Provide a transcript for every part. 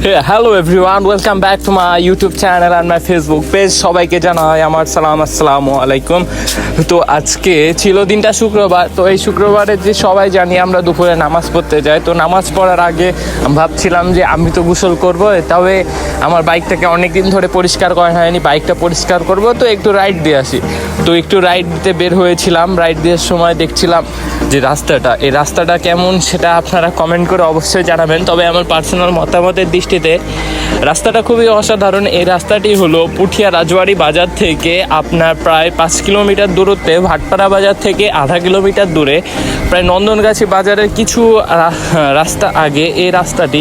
Hello everyone welcome back to my YouTube channel and my Facebook page সবাইকে জানাই আমার সালাম, আসসালামু আলাইকুম। তো আজকে ছিল দিনটা শুক্রবার, তো এই শুক্রবারে যে সবাই জানি আমরা দুপুরে নামাজ পড়তে যাই, তো নামাজ পড়ার আগে ভাবছিলাম যে আমি তো গোসল করব, তবে আমার বাইকটাকে অনেক দিন ধরে পরিষ্কার করা হয়নি, বাইকটা পরিষ্কার করব, তো একটু রাইড দিয়ে আসি। তো একটু রাইড দিতে বের হয়েছিলাম রাইড দেওয়ার সময় দেখছিলাম যে রাস্তাটা, এই রাস্তাটা কেমন সেটা আপনারা কমেন্ট করে অবশ্যই জানাবেন, তবে আমার পার্সোনাল মতামতের দৃষ্টিতে রাস্তাটা খুবই অসাধারণ। এই রাস্তাটি হলো পুঠিয়া রাজবাড়ি বাজার থেকে আপনার প্রায় পাঁচ কিলোমিটার দূরত্বে, ভাটপাড়া বাজার থেকে আধা কিলোমিটার দূরে। প্রায় নন্দনগাছি বাজারের কিছু রাস্তা আগে এই রাস্তাটি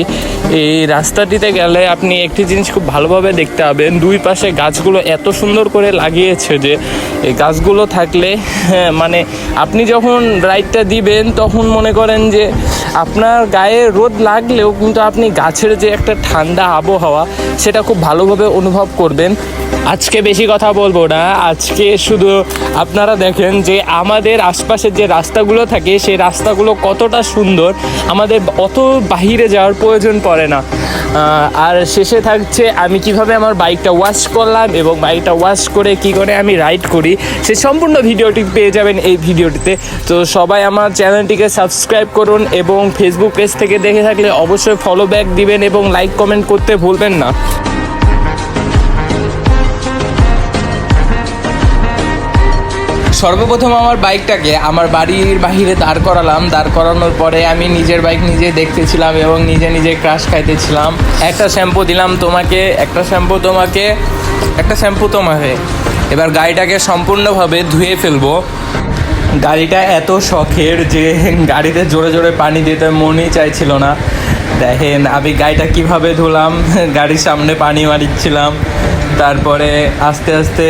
এই রাস্তাটিতে গেলে আপনি একটি জিনিস খুব ভালোভাবে দেখতে পাবেন। দুই পাশে গাছগুলো এত সুন্দর করে লাগিয়েছে যে এই গাছগুলো থাকলে হ্যাঁ, মানে আপনি যখন রাইডটা দিবেন তখন মনে করেন যে আপনার গায়ে রোদ লাগলেও কিন্তু আপনি গাছের যে একটা ঠান্ডা আবহাওয়া সেটা খুব ভালোভাবে অনুভব করবেন। আজকে বেশি কথা বলব না। আজকে শুধু আপনারা দেখেন যে আমাদের আশপাশের যে রাস্তাগুলো থাকে, সেই রাস্তাগুলো কতটা সুন্দর, আমাদের অত বাহিরে যাওয়ার প্রয়োজন পড়ে না। আর শেষে থাকছে আমি কীভাবে আমার বাইকটা ওয়াশ করলাম এবং বাইকটা ওয়াশ করে কি করে আমি রাইড করি সে সম্পূর্ণ ভিডিওটি পেয়ে যাবেন এই ভিডিওটিতে। তো সবাই আমার চ্যানেলটিকে সাবস্ক্রাইব করুন এবং ফেসবুক পেজ থেকে দেখে থাকলে অবশ্যই ফলো ব্যাক দিবেন এবং লাইক কমেন্ট করতে ভুলবেন না। সর্বপ্রথম আমার বাইকটাকে আমার বাড়ির বাহিরে দাঁড় করালাম। দাঁড় করানোর পরে আমি নিজের বাইক নিজে দেখতেছিলাম এবং নিজে নিজে ক্রাশ খাইতেছিলাম। একটা শ্যাম্পু দিলাম তোমাকে, একটা শ্যাম্পু তোমাকে, একটা শ্যাম্পু তোমাকে। এবার গাড়িটাকে সম্পূর্ণভাবে ধুয়ে ফেলব। গাড়িটা এত শখের যে গাড়িতে জোরে জোরে পানি দিতে মনই চাইছিল না। দেখেন আমি গাড়িটা কীভাবে ধুলাম, গাড়ির সামনে পানি মারিচ্ছিলাম। তারপরে আস্তে আস্তে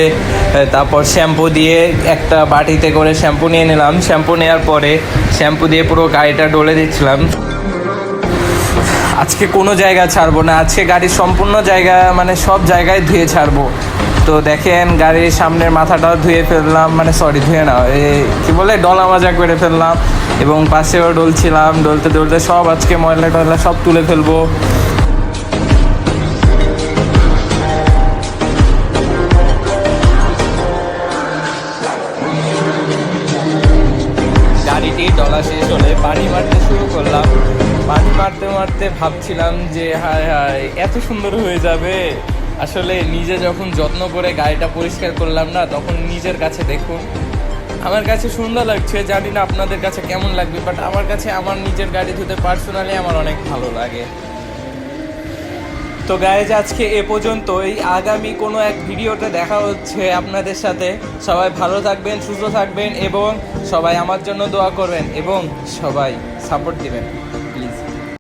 তারপর শ্যাম্পু দিয়ে একটা বাটিতে করে শ্যাম্পু নিয়ে নিলাম। শ্যাম্পু নেওয়ার পরে শ্যাম্পু দিয়ে পুরো গাড়িটা ডলে দিচ্ছিলাম। আজকে কোনো জায়গা ছাড়বো না, আজকে গাড়ির সম্পূর্ণ জায়গা মানে সব জায়গায় ধুয়ে ছাড়বো। তো দেখেন গাড়ির সামনের মাথাটাও ধুয়ে ফেললাম মানে সরি ধুয়ে না, এ, কি বলে, ডলা মাজা করে ফেললাম এবং পাশেও ডলছিলাম। ডলতে ডলতে সব আজকে ময়লা টয়লা সব তুলে ফেলব। গাড়িটি ডলা শেষ হলে পানি মারতে শুরু করলাম। পানি মারতে মারতে ভাবছিলাম যে, হায় হায়, এত সুন্দর হয়ে যাবে। আসলে নিজে যখন যত্ন করে গাড়িটা পরিষ্কার করলাম না, তখন নিজের কাছে দেখুন। আমার কাছে সুন্দর লাগছে, জানি না আপনাদের কাছে কেমন লাগবে বাট আমার কাছে আমার নিজের গাড়ি ধুতে পার্সোনালি আমার অনেক ভালো লাগে। তো গাইজ আজকে এ পর্যন্ত পর্যন্তই। আগামী কোনো এক ভিডিওতে দেখা হচ্ছে আপনাদের সাথে। সবাই ভালো থাকবেন, সুস্থ থাকবেন, এবং সবাই আমার জন্য দোয়া করবেন এবং সবাই সাপোর্ট দিবেন।